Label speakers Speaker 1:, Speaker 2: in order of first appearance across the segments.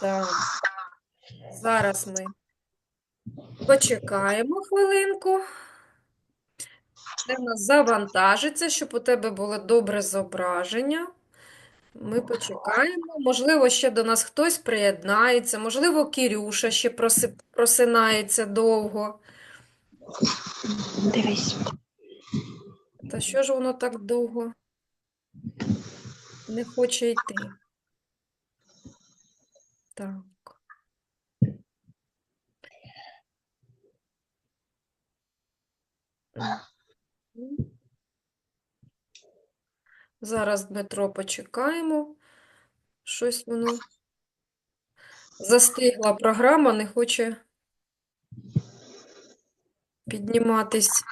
Speaker 1: Так. Зараз ми почекаємо хвилинку. Це в нас завантажиться, щоб у тебе було добре зображення. Ми почекаємо. Можливо, ще до нас хтось приєднається, можливо, Кірюша ще проси- просинається довго.
Speaker 2: Дивись.
Speaker 1: Та що ж воно так довго не хоче йти? Так. Зараз, Дмитро, почекаємо. Щось воно застигла програма, не хоче підніматись.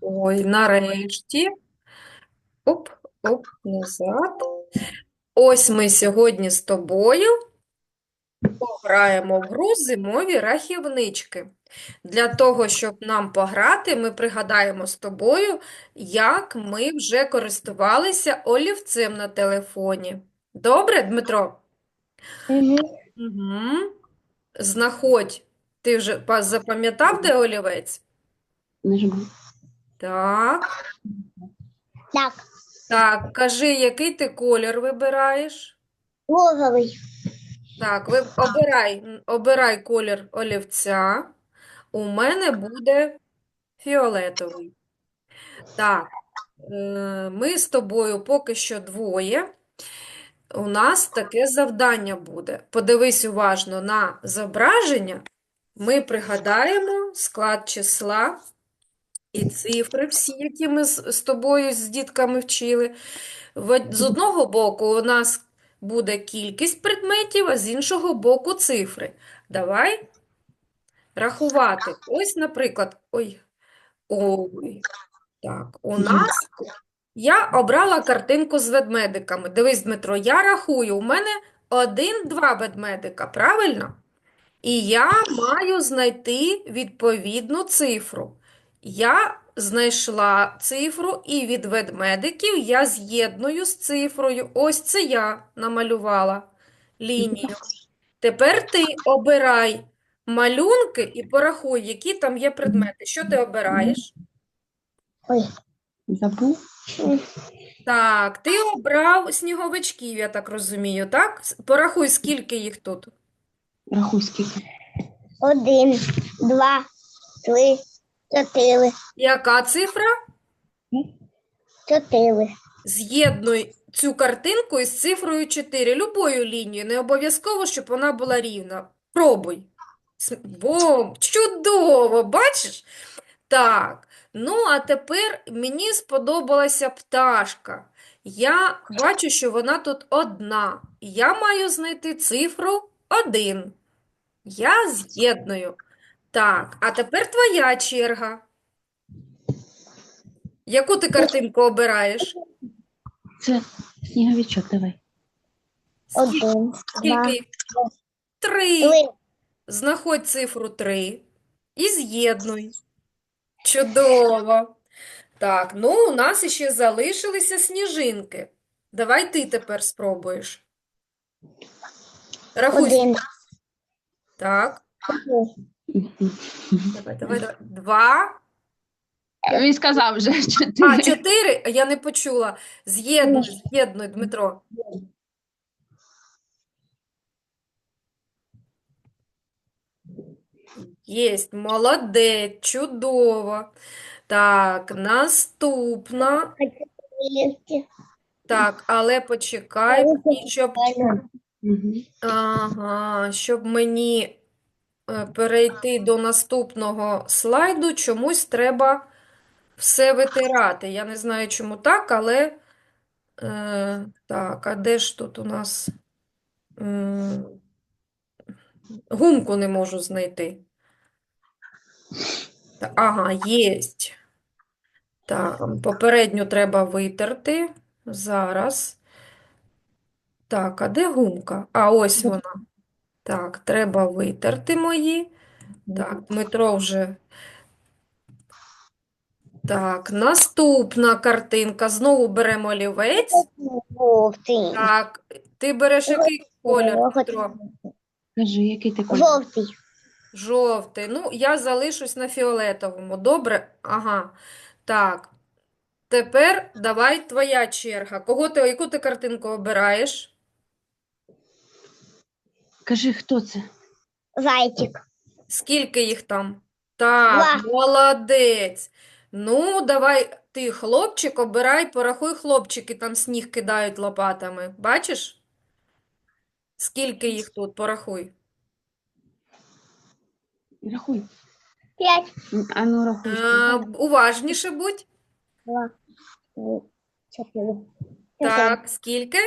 Speaker 1: Ой, нарешті. Оп, оп, назад. Ось ми сьогодні з тобою пограємо в гру зимові рахівнички. Для того, щоб нам пограти, ми пригадаємо з тобою, як ми вже користувалися олівцем на телефоні. Добре, Дмитро?
Speaker 2: Угу.
Speaker 1: Угу. Знаходь. Ти вже запам'ятав, де олівець? Так.
Speaker 3: Так,
Speaker 1: Так, кажи, який ти колір вибираєш?
Speaker 3: логовий.
Speaker 1: Так, ви обирай, обирай колір олівця. У мене буде фіолетовий. Так, е, ми з тобою поки що двоє. У нас таке завдання буде. Подивись уважно на зображення. Ми пригадаємо склад числа і цифри всі, які ми з, тобою, з дітками вчили. З одного боку у нас буде кількість предметів, а з іншого боку цифри. Давай рахувати. Ось, наприклад, ой, ой, так, у нас я обрала картинку з ведмедиками. Дивись, Дмитро, я рахую, у мене один-два ведмедика, правильно? І я маю знайти відповідну цифру. Я знайшла цифру, і від ведмедиків я з'єдную з цифрою. Ось це я намалювала лінію. Тепер ти обирай малюнки і порахуй, які там є предмети. Що ти обираєш?
Speaker 3: Ой,
Speaker 2: Забув?
Speaker 1: Так, ти обрав сніговичків, я так розумію, так? Порахуй, скільки їх тут.
Speaker 2: Рахуй скільки.
Speaker 3: один, два, три, чотири,
Speaker 1: Яка цифра?
Speaker 3: чотири.
Speaker 1: З'єднуй цю картинку із цифрою 4, любою лінією, не обов'язково, щоб вона була рівна. Пробуй. С- Бо, чудово, бачиш? Так, ну а тепер мені сподобалася пташка. Я бачу, що вона тут одна. Я маю знайти цифру 1. Я з'єдную. Так, а тепер твоя черга. Яку ти картинку обираєш?
Speaker 2: Це сніговичок, давай.
Speaker 1: Скільки?
Speaker 3: Один, два,
Speaker 1: Скільки? Три.
Speaker 3: три.
Speaker 1: Знаходь цифру 3 і з'єднуй. Чудово. Так, ну у нас іще залишилися сніжинки. Давай ти тепер спробуєш. Рахуй.
Speaker 3: Один,
Speaker 1: Так,
Speaker 2: Мгм.
Speaker 1: Давай, давай, давай. Два.
Speaker 4: Він сказав вже
Speaker 1: А,
Speaker 4: чотири.
Speaker 1: чотири? Я не почула. З'єднуй, з'єднуй, Дмитро. Єсть, молодець, чудово. Так, наступна. Так, але почекай, щоб, ага, щоб мені перейти до наступного слайду, чомусь треба все витирати. Я не знаю, чому так, але е, так, а де ж тут у нас М, гумку не можу знайти. Ага, єсть. Так, попередню треба витерти. Зараз. Так, а де гумка? А ось вона. Так, треба витерти мої. Так, Дмитро вже. Так, наступна картинка. Знову беремо олівець.
Speaker 3: Жовтий.
Speaker 1: Так, Ти береш який колір, Дмитро?
Speaker 2: Кажи, який ти колір?
Speaker 3: Жовтий.
Speaker 1: Жовтий. Ну, я залишусь на фіолетовому. Добре? Ага. Так. Тепер давай твоя черга. Кого ти, яку ти картинку обираєш?
Speaker 2: Кажи, хто це?
Speaker 3: Зайчик.
Speaker 1: Скільки їх там? Так, молодець. Ну, давай ти, хлопчик, обирай, порахуй хлопчики, там сніг кидають лопатами. Бачиш? Скільки їх тут? Порахуй.
Speaker 2: Рахуй.
Speaker 3: П'ять.
Speaker 2: А ну, рахуй.
Speaker 1: А, уважніше будь.
Speaker 3: Два. Три. Чотири.
Speaker 1: Так, скільки?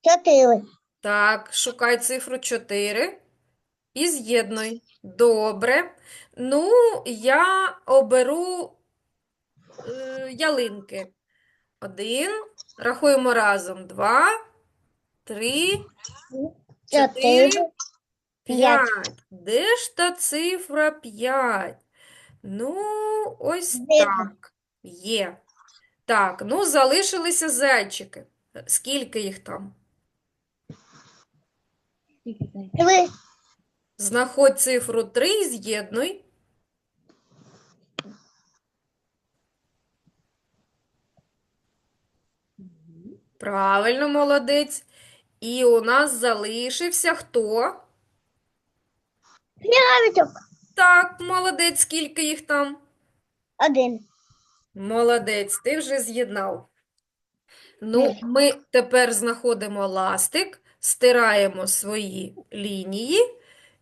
Speaker 3: Чотири.
Speaker 1: Так, шукай цифру 4 і з'єднуй. Добре. Ну, я оберу е, ялинки. Один. Рахуємо разом. Два, три, чотири, п'ять. Де ж та цифра 5? Ну, ось так. Є. Так, ну, залишилися зайчики. Скільки їх там?
Speaker 2: Скільки?
Speaker 3: Три.
Speaker 1: Знаходь цифру 3 і з'єднуй. Правильно, молодець. І у нас залишився хто?
Speaker 3: Сніговичок.
Speaker 1: Так, молодець, скільки їх там?
Speaker 3: Один.
Speaker 1: Молодець, ти вже з'єднав. Ну, ми тепер знаходимо ластик, стираємо свої лінії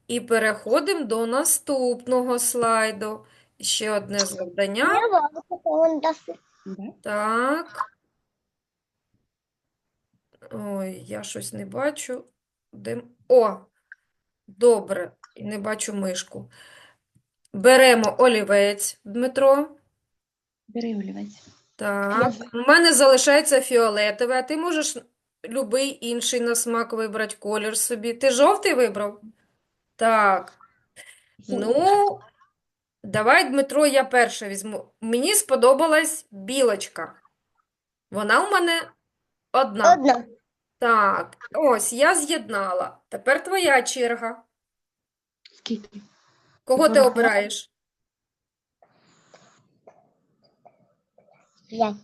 Speaker 1: і переходимо до наступного слайду. Ще одне завдання. Так. Ой, я щось не бачу. Де... О, добре, не бачу мишку. Беремо олівець, Дмитро.
Speaker 2: Бери олівець.
Speaker 1: Так, у мене залишається фіолетовий, а ти можеш любий інший на смак вибрати колір собі. Ти жовтий вибрав? Так. Ну, давай, Дмитро, я перша візьму. Мені сподобалась білочка. Вона у мене одна.
Speaker 3: Одна.
Speaker 1: Так, ось я з'єднала. Тепер твоя черга.
Speaker 2: Скільки?
Speaker 1: Кого ти обираєш?
Speaker 3: П'ять.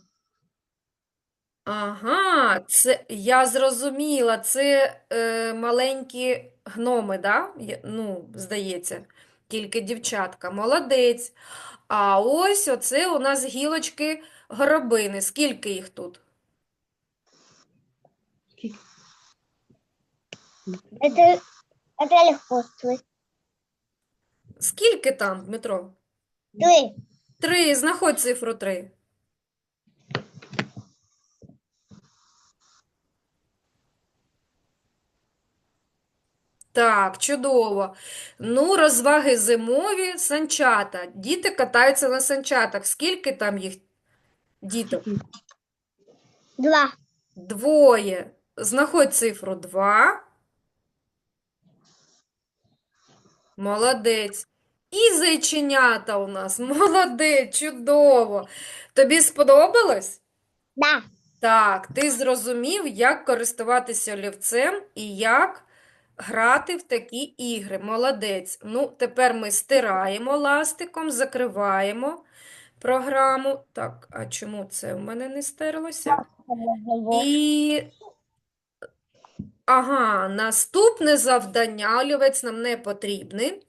Speaker 1: Ага, це я зрозуміла. Це е, маленькі гноми, да? Я- Ну, здається, тільки дівчатка. Молодець. А ось оце у нас гілочки горобини. Скільки їх тут?
Speaker 3: Это, это легко. Три.
Speaker 1: Скільки там, Дмитро?
Speaker 3: Три.
Speaker 1: Три. Знаходь цифру три. Так, чудово. Ну, розваги зимові, санчата. Діти катаються на санчатах. Скільки там їх діток?
Speaker 3: Два.
Speaker 1: Двоє. Знаходь цифру 2. Молодець. І зайченята у нас. Молодець, чудово. Тобі сподобалось?
Speaker 3: Да.
Speaker 1: Так, ти зрозумів, як користуватися олівцем і як грати в такі ігри. Молодець. Ну, тепер ми стираємо ластиком, закриваємо програму. Так, а чому це в мене не стерлося? І, ага, наступне завдання, олівець нам не потрібний.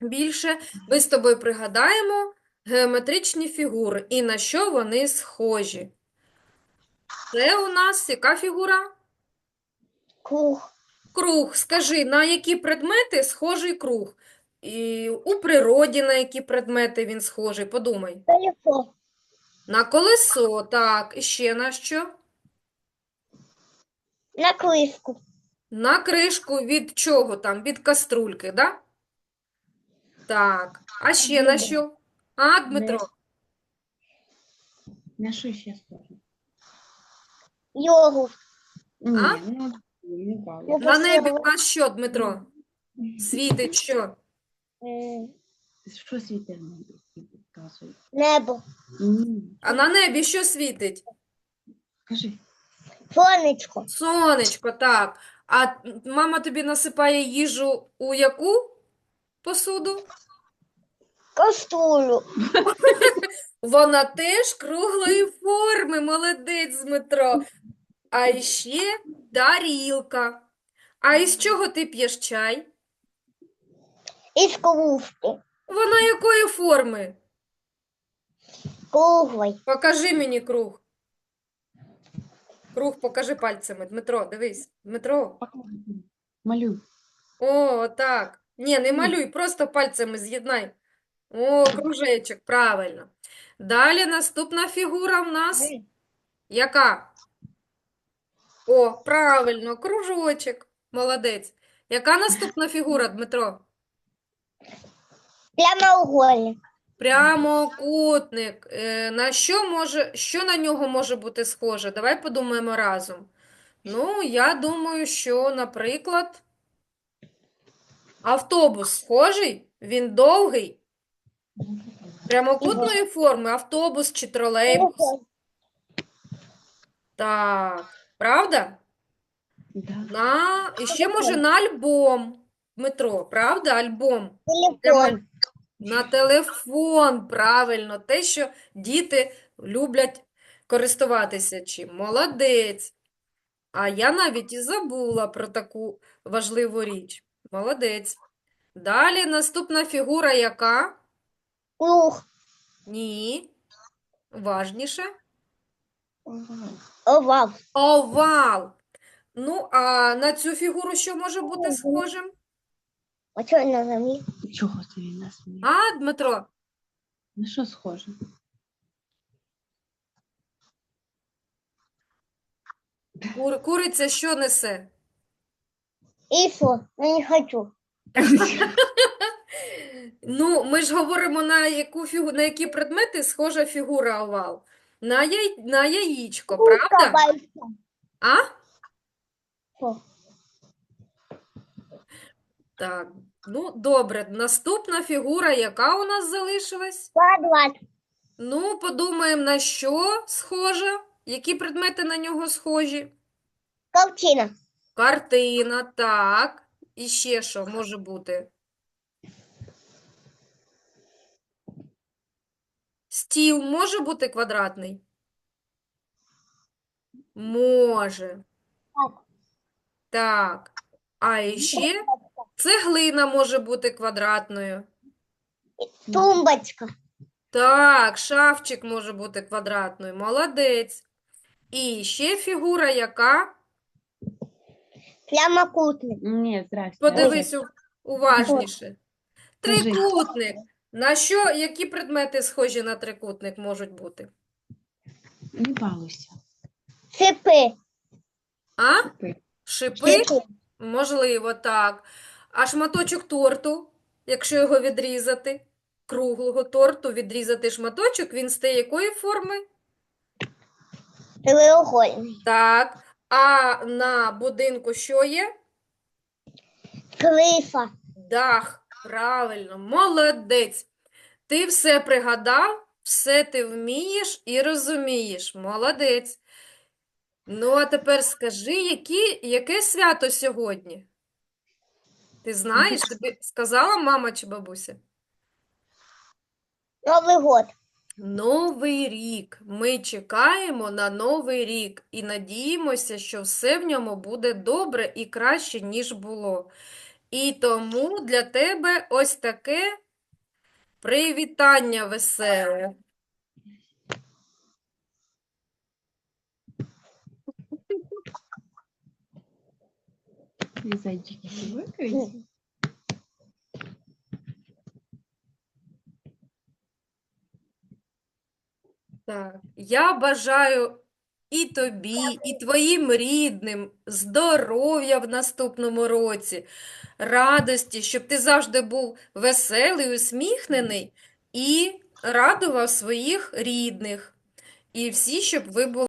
Speaker 1: Більше ми з тобою пригадаємо геометричні фігури і на що вони схожі. Це у нас яка фігура?
Speaker 3: Круг.
Speaker 1: Круг. Скажи, на які предмети схожий круг? І у природі на які предмети він схожий? Подумай.
Speaker 3: Колесо.
Speaker 1: На колесо, так. І ще на що?
Speaker 3: На крышку.
Speaker 1: На кришку від чого там? Від каструльки, да? Так. А ще на що? А, Дмитро?
Speaker 2: На що ще схоже?
Speaker 3: Йогу.
Speaker 2: Ні, ну,
Speaker 3: Ну,
Speaker 1: На небі у нас що, Дмитро? Світить що?
Speaker 3: М,
Speaker 2: Що світить на небі?
Speaker 3: Небо.
Speaker 2: Ні.
Speaker 1: А на небі що світить?
Speaker 2: Кажи.
Speaker 3: Сонечко.
Speaker 1: Сонечко, так. А мама тобі насипає їжу у яку посуду?
Speaker 3: Каструлю.
Speaker 1: Вона теж круглої форми, молодець, Дмитро. А ще тарілка. А із чого ти п'єш чай?
Speaker 3: Із кружки.
Speaker 1: Вона якої форми?
Speaker 3: Круглий.
Speaker 1: Покажи мені круг. Круг покажи пальцями. Дмитро, дивись. Дмитро.
Speaker 2: Малюй.
Speaker 1: О, так. Ні, не малюй, просто пальцями з'єднай. О, кружечок, правильно. Далі наступна фігура в нас. Яка? О, правильно, кружочок. Молодець. Яка наступна фігура, Дмитро?
Speaker 3: Прямоугольник.
Speaker 1: Прямокутник. Е, на що може, що на нього може бути схоже? Давай подумаємо разом. Ну, я думаю, що, наприклад, автобус схожий, він довгий, прямокутної форми, автобус чи тролейбус. Так, правда?
Speaker 2: Да.
Speaker 1: На, і ще може на альбом, Дмитро, правда? Альбом.
Speaker 3: Телефон.
Speaker 1: На телефон, правильно, те, що діти люблять користуватися чим. Молодець. А я навіть і забула про таку важливу річ. Молодець. Далі наступна фігура яка?
Speaker 3: Круг.
Speaker 1: Ні. Важніше.
Speaker 3: Овал.
Speaker 1: Овал. Ну, а на цю фігуру що може бути схожим?
Speaker 3: А що на землі?
Speaker 2: Чого це він нас сміє?
Speaker 1: А, Дмитро?
Speaker 2: На що схоже?
Speaker 1: Кур- Куриця що несе?
Speaker 3: І що? Я не хочу.
Speaker 1: Ну, ми ж говоримо, на яку фігу... на які предмети схожа фігура овал. На, яй... на яєчко, правда? А? Так, ну, добре. Наступна фігура, яка у нас залишилась?
Speaker 3: Квадрат.
Speaker 1: Ну, подумаємо, на що схожа? Які предмети на нього схожі?
Speaker 3: Картина.
Speaker 1: Картина, так. І ще що може бути? Стіл може бути квадратний? Може.
Speaker 3: Так.
Speaker 1: Так. А іще цеглина може бути квадратною.
Speaker 3: Тумбочка.
Speaker 1: Так, шафчик може бути квадратною. Молодець. І ще фігура яка?
Speaker 3: Прямокутник.
Speaker 2: Ні, здрасте.
Speaker 1: Подивись у- уважніше. Трикутник. На що, які предмети схожі на трикутник можуть бути?
Speaker 2: Не балуйся.
Speaker 3: Ципи.
Speaker 1: А?
Speaker 2: Шипи.
Speaker 1: Шипи? Можливо, так. А шматочок торту, якщо його відрізати, круглого торту, відрізати шматочок, він стає якої форми?
Speaker 3: Треугольник.
Speaker 1: Так. А на будинку що є?
Speaker 3: Криса.
Speaker 1: Дах. Правильно, молодець. Ти все пригадав, все ти вмієш і розумієш. Молодець. Ну, а тепер скажи, які, яке свято сьогодні? Ти знаєш, тобі сказала мама чи бабуся?
Speaker 3: Новий год.
Speaker 1: Новий рік. Ми чекаємо на Новий рік і надіємося, що все в ньому буде добре і краще, ніж було. І тому для тебе ось таке привітання веселе.
Speaker 2: Зайчики викрить.
Speaker 1: Так, я бажаю і тобі, і твоїм рідним здоров'я в наступному році, радості, щоб ти завжди був веселий, усміхнений і радував своїх рідних. І всі, щоб ви були